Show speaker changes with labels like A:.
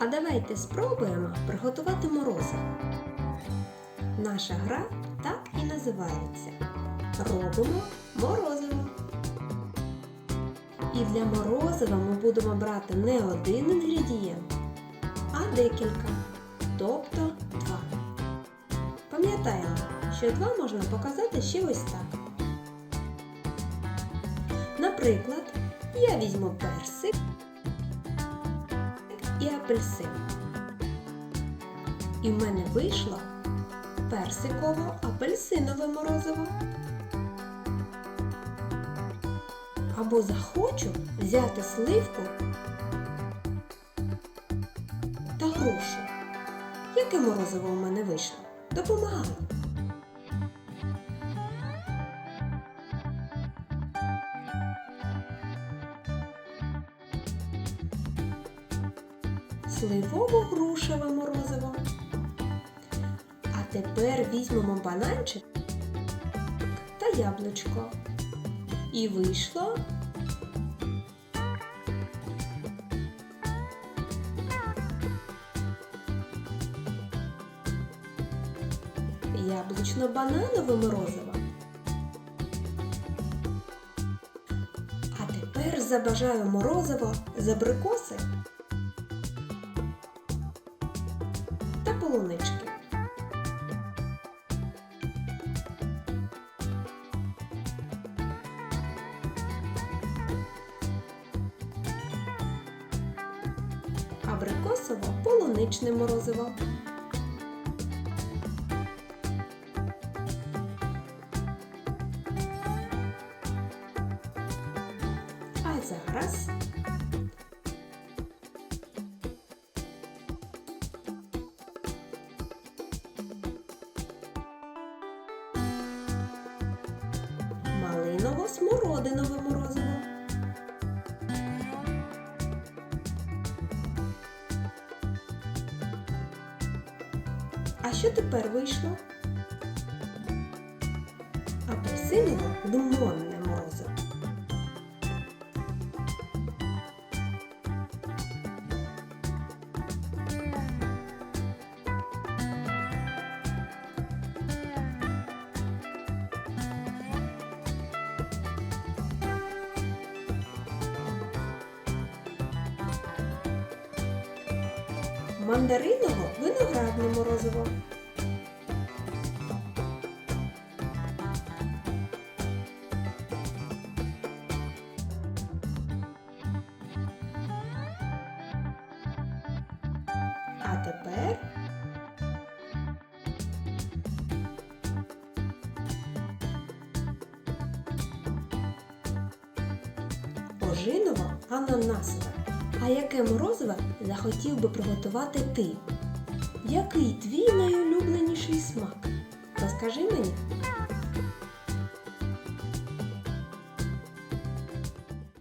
A: А давайте спробуємо приготувати морозиво. Наша гра так і називається. Робимо морозиво. І для морозива ми будемо брати не один інгредієнт, а декілька, тобто два. Пам'ятаємо, що два можна показати ще ось так. Наприклад, я візьму персик і апельсин. І в мене вийшло персиково-апельсинове морозиво. Або захочу взяти сливку та грушу. Яке морозиво у мене вийшло? Допомагай! Сливово-грушеве морозиво. А тепер візьмемо бананчик та яблучко. І вийшло яблучно-бананове морозиво. А тепер забажаю морозиво з абрикоси та полунички. Абрикосово полуничне морозиво. А зараз малиново-смородинове морозиво. А що тепер вийшло? Апельсиново-лимонне морозиво. Мандариново виноградне морозиво. А тепер ожиново ананасове. А яке морозиво захотів би приготувати ти? Який твій найулюбленіший смак? Розкажи мені.